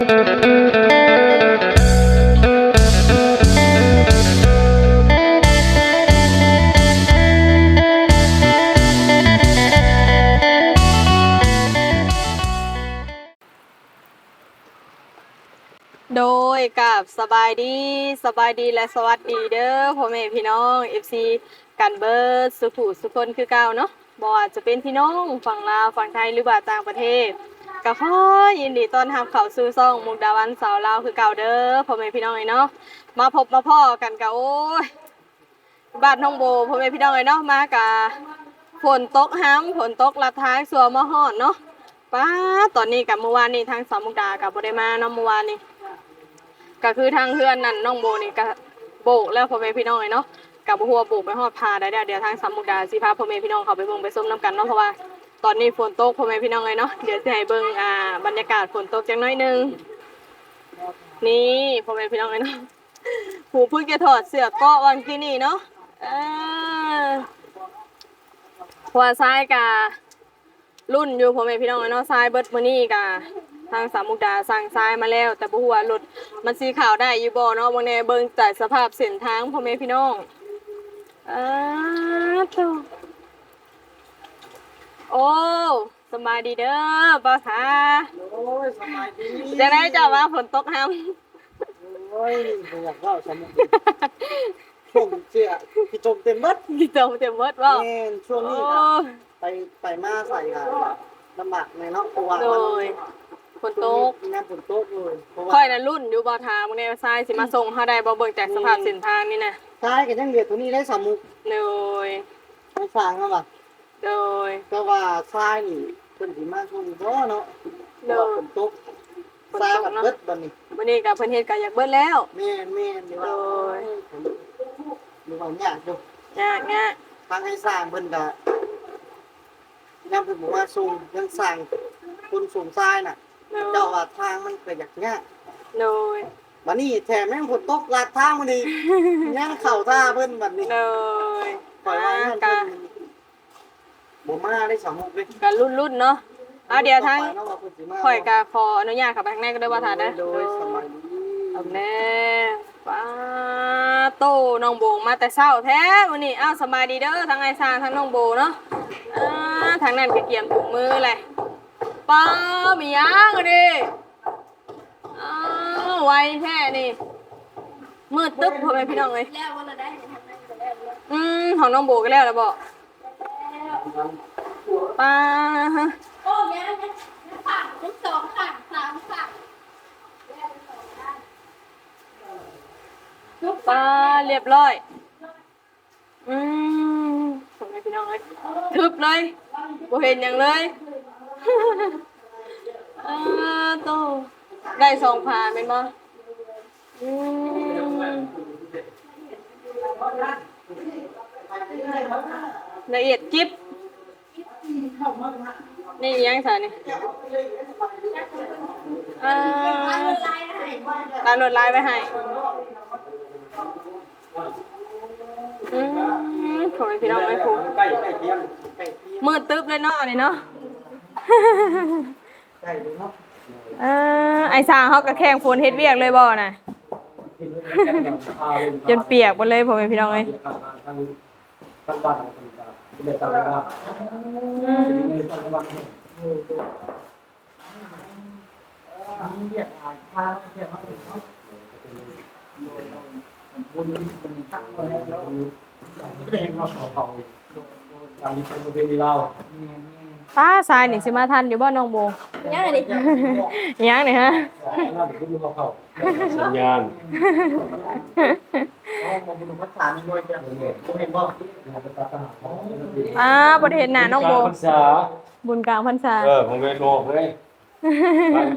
โดยกับสบายดีสบายดีและสวัสดีเด้อพ่อแม่พี่น้อง FC กันเบิร์ดสุขุสุคนคือเก่าเนาะบ่ว่าจะเป็นพี่น้องฝั่งลาวฝั่งไทยหรือว่าต่างประเทศ ก็ขอยินดีต้อนรับเข้าสู่ซ่องมุกดาวันสาวลาวคือเก่าเด้อพ่อแม่พี่น้องเอ้ยเนาะมาพบมาพ่อกันกะโอ้ยบ้านน้องโบพ่อแม่พี่น้องเอ้ยเนาะมากะฝนตกห้ำฝนตกลัดท้ายสัวมะฮอดเนาะป้าตอนนี้กับเมื่อวานนี้ทางสามมุกดากับบ่ได้มาเนาะเมื่อวานนี้ก็คือทางเพื่อนนั่นน้องโบนี่ก็โบกแล้วพ่อแม่พี่น้องเลยเนาะกับหัวโบกไปฮอดพาได้เดี๋ยวทางสามมุกดาสิพาพ่อแม่พี่น้องเขาไปเบิ่งไปส้มน้ำกันเนาะเพราะว่า ตอนนี้ฝนตกพ่อแม่พี่น้องเลยเนาะเดี๋ยวจะให้เบิ่งอ่าบรรยากาศฝนตกจังน้อยหนึงนี่พ่อแม่พี่น้องเลยเนาะหูเพิ่งจะถอดเสื้อเกาะวันที่นี่เนาะเออหัวซ้ายการุ่นอยู่พ่อแม่พี่น้องเลยเนาะซ้ายเบิดมื้อนี้กาทางสามมุกดาสั่งซ้ายมาแล้ว แต่บ่ฮู้ว่ารถมันสีขาวได้อยู่บ่เนาะบ่แน่เบิ่งจากสภาพเส้นทางพ่อแม่พี่น้องอ้าวโต โอ้สบายดีเด้อบ่าวทาโอ้ยสบายดีจังได๋เจ้าว่าฝนตกห้ํโอ้ยบ่อยากเล่าสมุกช่วงเสียพี่จมเต็มเบัดสิโตเต็มเบิดบ่แม่นช่วงโอ้นี้ก็ไปไปมาใส่กันลำบากในเนาะเพราะว่าโดมันยฝนตกแม่ฝนตกเลยเพราะว่าค่อยน่ะรุ่นอยู่บ่าวทาบ่แน่ซ้ายสิมาส่งเฮาได้บ่เบิ่งจากสภาพเส้นทางนี่นะใช่กันยังเหลือตัวนี้ได้สามุกโดยไม่ฟังแล้วล่ะ โดยก็ว่าทรายนี่เพิ่นสิมาช่วงนี้บ่เนาะเพเด้ราะอว่าฝนตกทรายกับเบิดบัดนี้วันนี้กับเพิ่นเฮ็ดก็อยากเบิดแล้ว แม่นแม่นเดี๋ยวว่าโอ้ยดูว่ายากอยู่ยากยากทางให้สร้างเพิ่นก็ยังเพิ่นบอกว่าสูงยังสร้างคนสูงทรายน่ะเจ้าว่าทางมันก็อยากยากโดยบัดนี้แถมแม่งฝนตกลาดทางมานี่ยังเข้าท่าเพิ่นบัดนี้โดยปล่อยว่าเพิ่นกะ บ่มาได้สองมุกเลยกะรุ่นรุ่นๆเนาะเอาเดี๋ยวทั้งต่อไปเนาะว่าเพิ่นสิมาข่อยกะขออนุญาตเข้าไปข้างในก็ได้ว่าทานนะโดยสบายดีเอาแน่ป้าโตน้องโบมาแต่เช้าแท้วันนี้อ้าวสบายดีเด้อทั้งไอ้ซางทั้งน้องโบเนาะอ่าทางนั้นก็เกียมถุงมือแหละป้ามีหยังอะดิอ้าวไวแท้นี่มืดตึ๊บพ่อแม่พี่น้องเอ้ยแล้ววันละได้เนี่ยทำได้ก็แล้วแล้วอืมของน้องโบก็แล้วแล้วบอก ป้าโอ้ยยังยังฝั่งทั้งสองฝั่งสามฝั่งป้าเรียบร้อย อืมส่งให้พี่น้องเลยทึบเลยบ่เห็นอย่างเลยอ่าโตได้สองผ่าเป็นบ่อืมละเอียดจิ๊บ นี่ยังสานี่อ่าลายอะไรตามโหลดไลน์ไปให้อืมขอให้พี่น้องไม่คุ้มใกล้ใกล้เคียงใกล้เคียงมืดตึ๊บเลยเนาะนี่เนาะใกล้เลยเนาะเออไอ้สร้างเขาก็แข่งฝนเฮ็ดเวียกเลยบ่น่ะจนเปียกหมดเลยพ่อแม่พี่น้องเอ้ย ทั้งบ้านทั้งคนตาเป็นตาเลยครับอืมทั้งบ้านเรียกอ่านทางเรียกเขาถึงเนาะบุญมันตั้งไว้แล้วก็เห็นเราสอบเขาอย่างนี้เป็นประเพณีเรา ป้าทรายนี่สิมาทันอยู่บ่น้องโบยังไงดิยังนี่ฮะน่าจะรู้เขาสัญญาณเอามาบุญพัฒนาหน่วยกันบ่เห็นบ่อ่าบ่ได้เห็นหน้าน้องโบภาษาบุญกลางพรรษาเออผมเป็นโลกเลย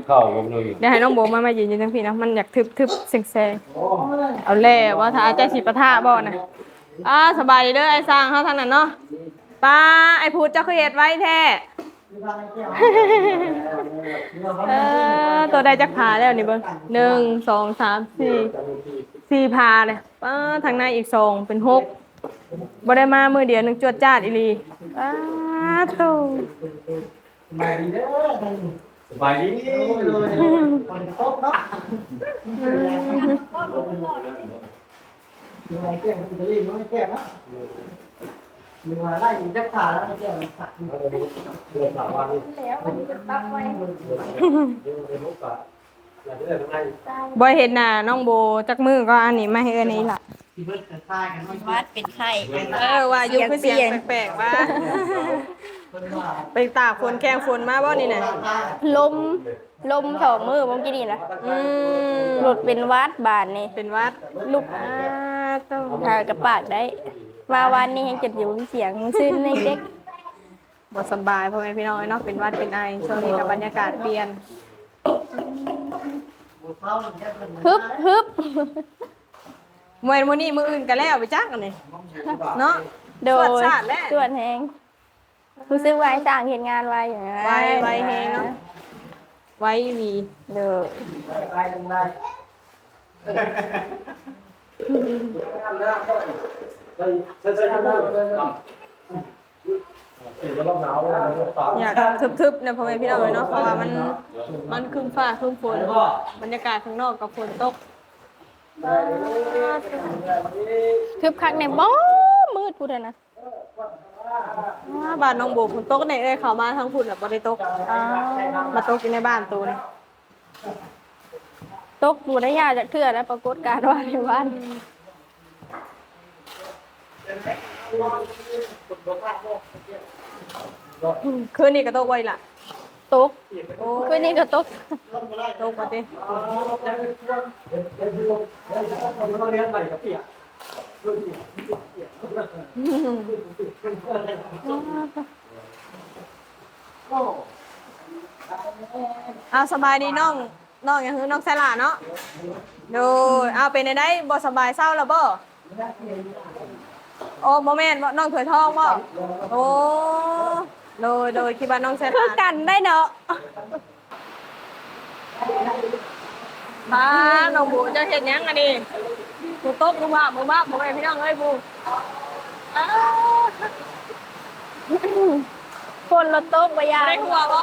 เข้ากับหนุ่ยเดี๋ยวให้น้องโบมามายืนอยู่จังพี่นะมันอยากทึบๆแซงๆเอาแล้วว่าถ้าใจสิปะทะบ่น่ะอ่าสบายดีเด้อไอ้สร้างเฮาทางนั้นเนาะ ป้าไอ้พูดเจ้าคือเฮ็ดไว้แท้เออตัวใดจักพาแล้วนี่เบิ้งหนึ่งสองสามสี่สี่พาเลยป้าทางในอีกสองเป็นหกบ่ได้มามือเดียวหนึ่งจวดจ้าดอีหลีป้าโตมาดีเด้อสบายดีเลยฝนตก มีอะไรแก้มันจะรีบไม่แก้นะมีอะไรไล่ยิงจักขาแล้วไม่แก้มันสักเรื่องถามว่านี่แล้วมันจะตักไว้เรื่องเป็นลูกปลาอยากได้ทำไงบ่เห็นหน้าน้องโบจักมือก็อันนี้มาให้เอันนี้ล่ะที่เบิร์ดจะทายกันไม่วัดเป็นไข่เออว่าอยู่คือเสียงแปลกๆว่าเป็นว่าไปตากฝนแข้งฝนมาบ่นี่น่ะลมลมสองมือผมกินนี่นะอืมหลุดเป็นวัดบานนี่เป็นวัดลูกอ่าต้องหากระปากได้ ว่าวันนี้ยังเจ็บอยู่เสียงซึ้นในเด็กบ่สำบายพ่อแม่พี่น้องเนาะเป็นวัดเป็นไอช่วงนี้กับบรรยากาศเปลี่ยนบุกเข้าเนี่ยเป็นฮึบฮึบมวยมื้อนี้มื้ออื่นก็แล้วไปจักอันนี้เนาะโดสวดยชาติแล้วสวดแหงรู้สึกว่าไอ้สร้างเห็นงานไวอย่างนั้นไว้ไว้แฮงเนาะไว้มีเด้อไล่กันได้ ใช่ใช่ใช่อยากทึบๆเนี่ยพ่อแม่พี่น้องเนาะเพราะว่ามันมันครึ้มฟ้าครึ้มฝนบรรยากาศข้างนอกกับฝนตกทึบคักในบ่มืดพูดเลยนะบ้านน้องโบฝนตกในเอ้ยเขามาทางพุ่นน่ะบ่ได้ตกมาตกอยู่ในบ้านตูนี่ตกบูได้ยาจากเทื่อแล้วปรากฏการณ์ว่าในบ้าน คืนนี้ก็ตกไว้ล่ะตกคืนนี้ก็ตกตกมาติเอาสบายดีน้องน้องอย่างคือน้องแซล่าเนาะดยเอาเป็นได้บ่สบายเศร้าแล้วบ่ โอ้โมเมนต์น้องถวยทองบ่โอ้โดยโดยคิดว่าน้องแซคือล่ากันได้เนาะพาน้องบูจะเห็นยังอันนี้บูตบบูบ้าบูบ้าบูไปพี่น้องเอ้ยบูอ้าวคนรถตกไปยาได้หัวบ่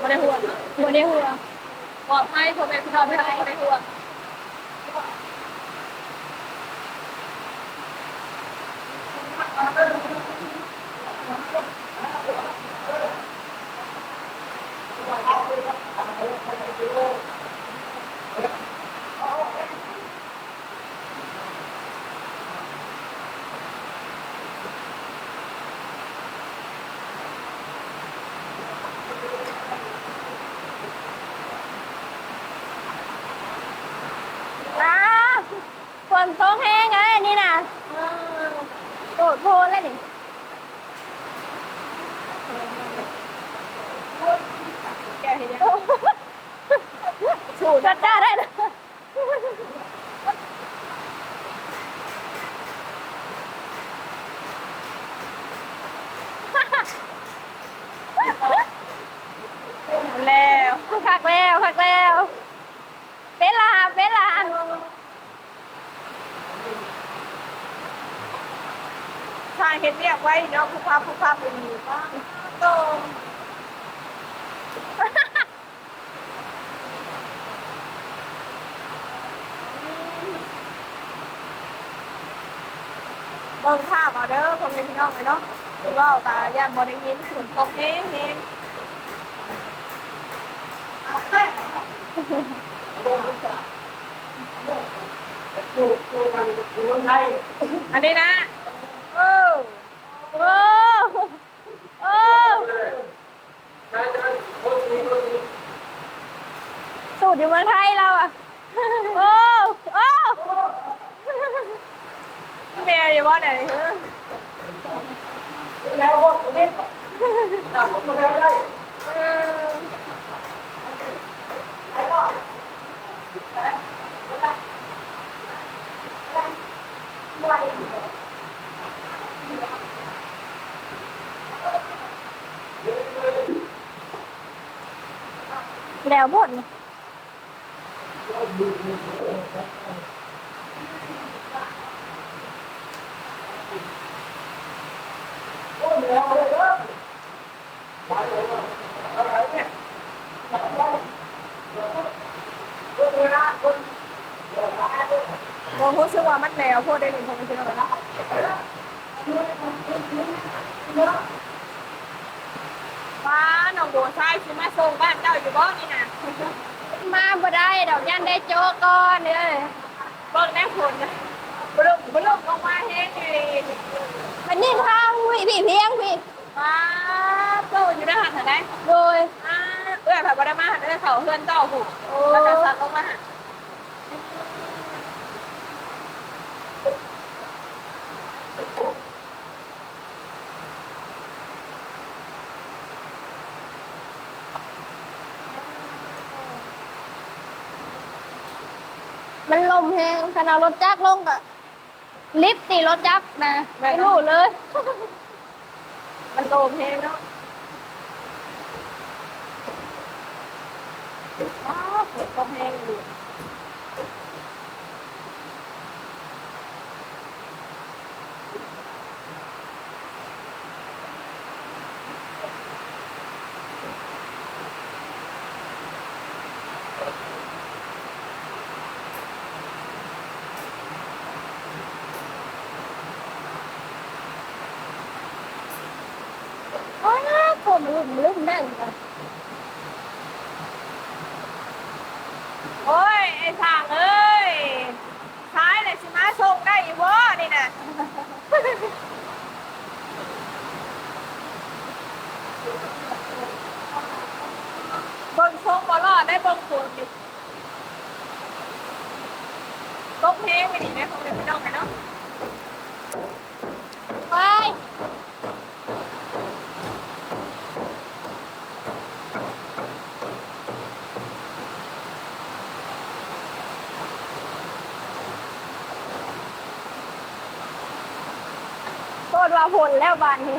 บ่ได้หัวบ่ได้หัวปลอดภัยพ่อแม่พี่น้องไม่ได้บ่ได้หัว Obrigada. เห็นเรียกไว้เนาะผู้ภาพผู้ภาพเป็นอยู่บ้างโตเบิ่งภาพเอาเด้อพ่อแม่พี่น้องเลยเนาะคือว่าตาย่านบ่ได้ยินฝนตกเองเองอันนี้นะเออ โอ้โอ้ สูตรอยู่เมืองไทยเราอะ โอ้ โอ้เมียอยู่บ้านไหนแล้วพวกนี้จับผมมาแล้วได้แล้วหมด นี่เโมรู้สึกว่ามันแนวพูดได้หนึ่งคนเป็นะไรฟ้าหนองบัวทรายคือมาส่งบ้านเจ้าอยู่บ้านนี่นะ มาบ่ได้ดอกยันได้โจกก่อนเด้อเบิ่งได้ผลนะบลุมบลุมลงมาแห้งเลยมันนี่ทางพี่พี่เพียงพี่ฟ้าโตอยู่ได้หันไหนโดยอ่าเอื้อแบบบ่ได้มาหันได้เขาเฮือนเจ้าผูกแล้วก็สัตว์ลงมา มันลมแหงขนาดรถจักรลงก็ลิฟต์ตีรถจักรนะไม่รู้เลย มันลมแหงเนาะอ้าวฝนก็แห้งอยู่อ้าวผมลืมลืมแน่นกันโอ้ย ไอ้ทางเอ้ยท้ายเลยสิมาส่งได้อีบ่นี่นะ เบิ่งทรงบ่ รอดได้เบิ่งฝนดิตกเพลงไปนี่แม่คงเดี๋ยวพี่น้องกันเนาะไปโทษว่าผลแล้วบานนี้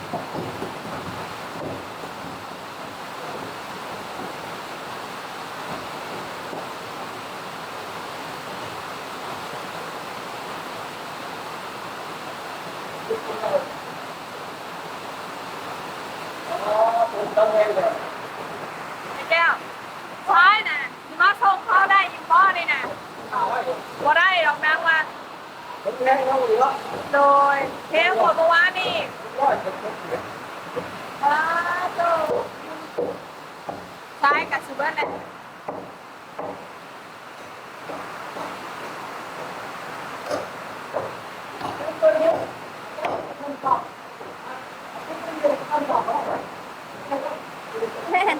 ต้องเล่นเลย ไอ้แก้วซ้ายน่ะสิมาส่งเขาได้อยู่บ่นี่น่ะบ่ได้หรอกนางว่า ผมแค่เขาหรือว่า โดยเทปหัวเมื่อวานนี่ ร้อยเป็นคนเดียว อ้าโตซ้ายกับซูเปอร์แหละแม่น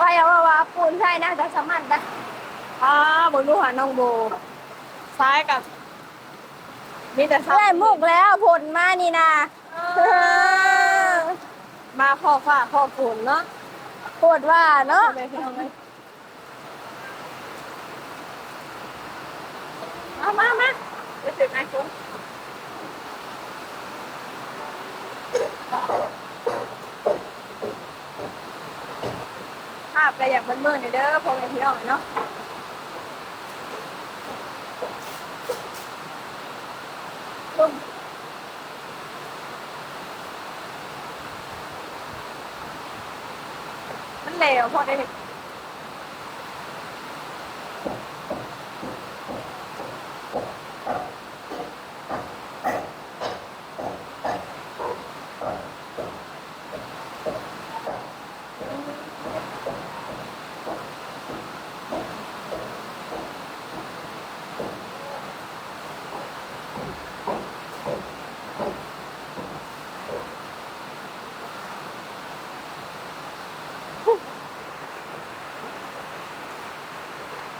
ว่าอย่าว่าว่าปู นใช่นะจะสมันนะอ่าบนรูหาน้องโบ ซ้ายกับ มีแต่ซ้ายได้มุกแล้วผลมานี่นะมาพอฝ่าพอฝนเนาะปวดว่าเนาะเอามามาเดี๋ยวถึงไอ้คุ้ม แต่อย่างมันมืดๆเด้อพอแม่พี่น้องเนาะุมมันเลวพอได้เห็น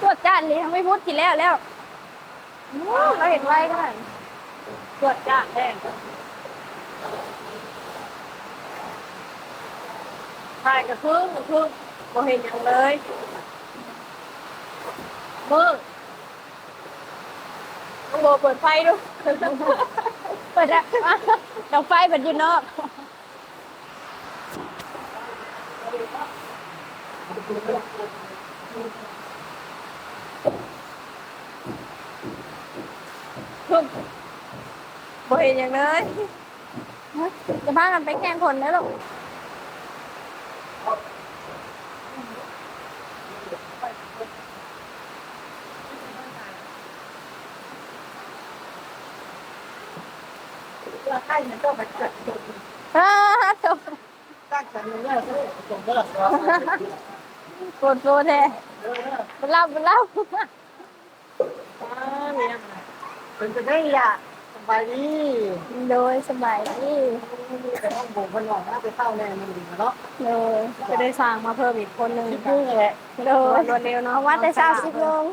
ตรวจจานเลย ไม่พูดทีแล้วแล้วอู้เราเห็นไว้ก็ได้ตรวจจ้าแดงถ่ายกระพึ่งกระพึ่งบ่เห็นอย่างเลยมือต้องโบเปิดไฟดูเปิดอะดอกไฟเปิดอยู่นอก บ่เห็นอย่างเลยจะพากันไปแข่งคนได้หรอใกล้มันก็ไปเกิดฮ่าโถตั้งแต่เนี้ยส่งก็แล้วกดโปรแท้บุญเล่าบุญเล่าเป็นจะได้อะสบายดีโดยสบายดีแต่ต้องบ่งคนหน่อยนะไปเข้าแน่มันดีเนาะโดยจะได้สร้างมาเพิ่มอีกคนหนึ่งคิดดูแหละโดยรวดเร็วเนาะวัดแต่เช้าสิบโมง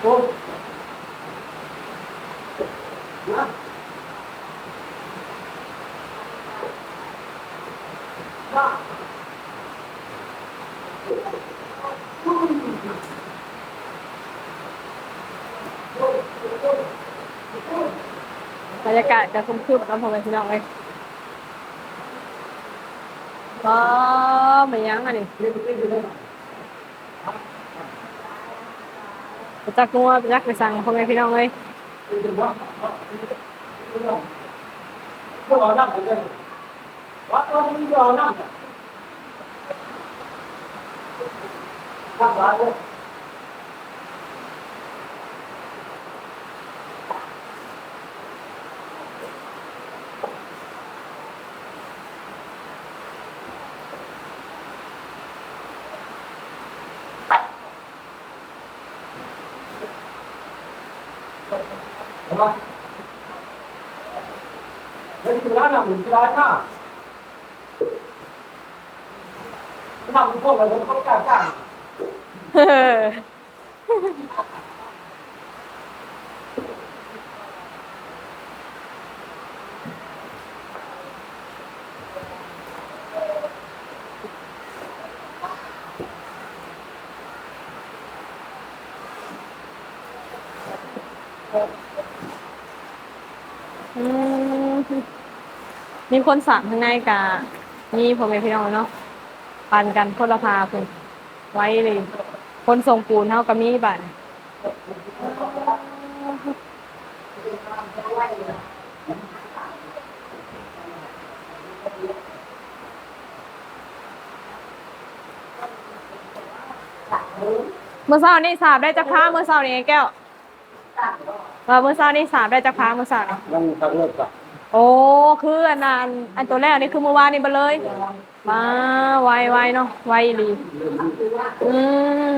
บรรยากาศจะคุ้มคืบกับพ่อแม่พี่น้องเลยก็ไม่ยั้งอันนี้ไป จักงัวไปจักไปสั่งพ่อแม่พี่น้องเลยก็เอานั่งเลยวัดเราไม่ยอมนั่งวัดร้านเลย เห็นไหมเฮ้ยคือ ร้านหนังหรือร้านหน้าทำพวกเราเขากล้าจ้าง มีคนสามข้างในกามีพ่อแม่พี่น้องเนาะปันกันคนละพาคุณไว้เลย คนทรงปูนเท่ากับมีบัตรเมื่อเช้านี่สาบได้จะพ้าเมื่อเช้านี่แก้วเมื่อเช้านี่สาบได้จะพ้าเมื่อเช้านี่ต้องทักเลิกก่อน โอ้คืออันนั้นอันตัวแรกนี่คือเมื่อวานนี่ไปเลย มาไวไวเนาะไวดีอืม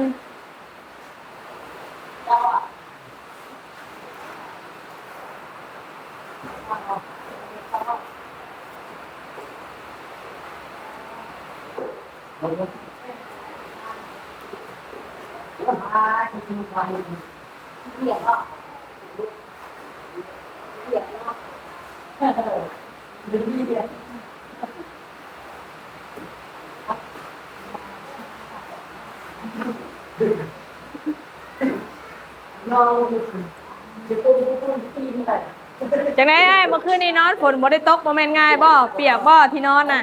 จังไดไอ้เมื่อคืนนี้นอนฝนบ่ได้ตกบ่แม่นง่ายบ่เปียกบ่ที่นอนน่ะ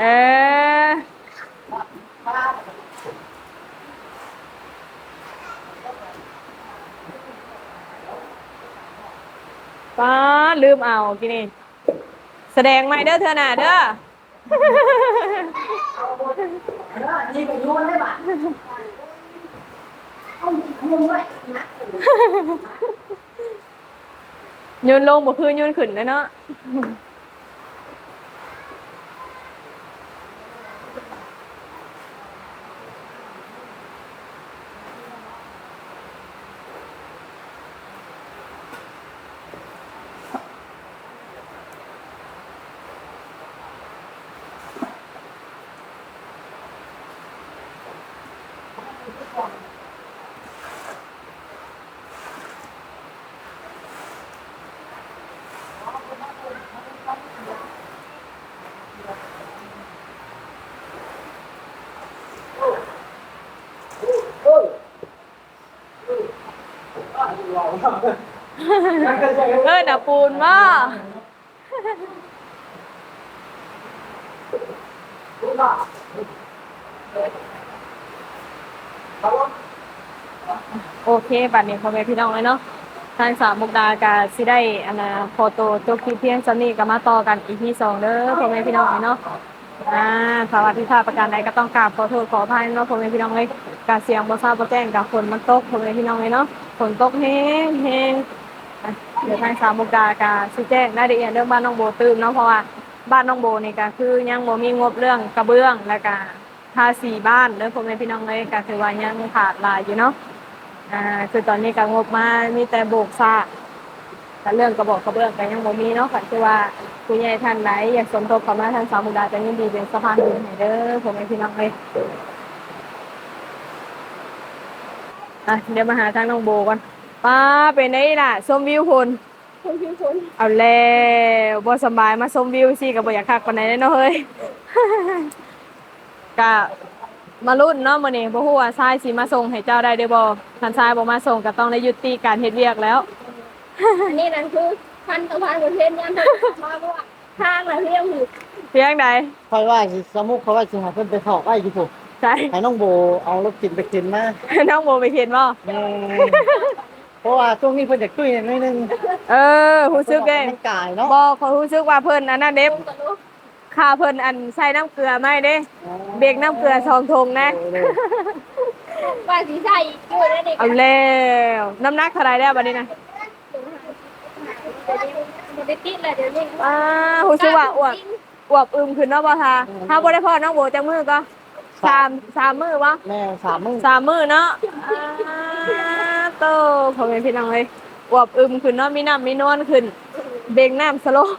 เออป้าลืมเอากินนี่ แสดงใหม่เด้อเธอน่ะเด้อนี่ไปยุ่งได้ป่ ย่นะยืนลงบ่คือยืนขึ้นนะเนาะ เออน่ะปูนบ่โอเคบัดนี้พ่อแม่พี่น้องเลยเนาะทางสามมุกดากาสิได้อันน่ะโฟโต้จบคลิปเพียงซำนี้ก็มาต่อกันอีพีสองเด้อพ่อแม่พี่น้องเลยเนาะอ่าสวัสดีค่ะประการใดก็ต้องกราบขอโทษขออภัยเนาะพ่อแม่พี่น้องเลย กาเสียงบ่ทราบบ่แจ้งกับฝนมันตกพ่อแม่พี่น้องเลยเนาะฝนตกแฮงแฮงเดี๋ยวทางสามมุกดากาชี้แจงรายละเอียดเรื่องบ้านน้องโบตื่มเนาะเพราะว่าบ้านน้องโบนี่ก็คือยังโบมีงบเรื่องกระเบื้องและก็ทาสีบ้านเด้อพ่อแม่พี่น้องเลยก็ถือว่ายังขาดหลายอยู่เนาะอ่าคือตอนนี้ก็งบมามีแต่โบกซาแต่เรื่องกระบอกกระเบื้องก็ยังบ่มีเนาะค่ะคือว่าผู้ใหญ่ท่านไหนอยากสมทบเข้ามาท่างสามมุกดาจะยินดีเป็นสะพานบุญให้เด้อพ่อแม่พี่น้องเลย อะเดี๋ยวมาหาทางน้องโบก่อนป้าเป็นไงล่ะชมวิวพุ่นคนพิมพ์คนเอาแล้วบ่สำบายมาชมวิวสิก็บ่อยากคักปานใดเนาะเฮ้ยก็มาลุ้นเนาะมื้อนี้บ่ฮู้ว่าทรายสิมาส่งให้เจ้าได้เด้อบ่คันทรายบ่มาส่งก็ต้องได้ยุติการเฮ็ดเวียกแล้วอันนี้นั่นคือพันกับพันประเทศยันมาเพราะว่าทางน่ะเรียกอยู่เพียงใดคอยว่าสิสมุกเขาว่าสิให้เพิ่นไปถอกไว้ที่ถูก ใช่ให้น้องโบเอารถกินไปกินมาน้องโบไปเขียนบ่แม่เพราะว่าช่วงนี้เพิ่นอยากตุ้ยหนิดนึงเออรู้สึกเด้มันกายเนาะบ่เขารู้สึกว่าเพิ่นอันนั้นเด้ค่าเพิ่นอันใส่น้ำเกลือไหม่เด้ เบรกน้ำเกลือสองทงนะว่าสีใส่อยู่ในเด็กเอาแล้วน้ำหนักเท่าไหร่แล้วบัดนี้นะมันได้ติดเลยเดี๋ยวนี้อ่ารู้สึกว่าอ้วนอวบอึมขึ้นเนาะบ่ทาถ้าบ่ได้พ่อน้องโบจังมือก็ สามสามมือวะแม่สามมื้อสามมือเนาะอ่าโตพ่อแม่พี่น้องเลยอวบอึมขึ้นเนาะมีน้ำมีนวลขึ้น เบ่งน้ำสโลว์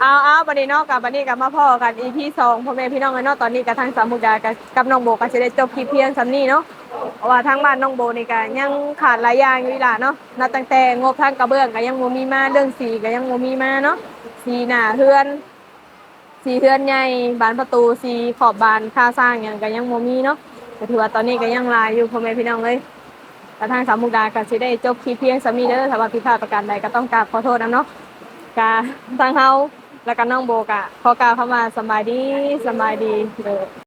เอาเอาบัดนี้เนาะกับบัดนี้กับมาพ่อกัน EP สองพ่อแม่พี่น้องเลยเนาะตอนนี้กับทางสามมุกดากับกับน้องโบก็จะได้จบคลิปเพียงสำนี้เนาะเพราะว่าทางบ้านน้องโบนี่ก็ยังขาดหลายอย่างอยู่อีหล่ะเนาะนับตั้งแต่งบทางกระเบื้องก็ยังบ่มีมาเรื่องสีก็ยังบ่มีมาเนาะสีหน้าเฮือน สีเทือนใหญ่บานประตูสีขอบบานค่าสร้างอย่างก็ยังโมมีเนาะก็ถือว่าตอนนี้ก็ยังลายอยู่พ่อแม่พี่น้องเลยกระทางสามมุกดาก็สิได้จบคลิปเพียงสามีเด้อถ้าว่าผิดพลาดประการใดก็ต้องกราบขอโทษนะเนาะกาทางเฮาและก็น้องโบกะขอกล่าวเข้ามาสบายดีสบายดีเด้อ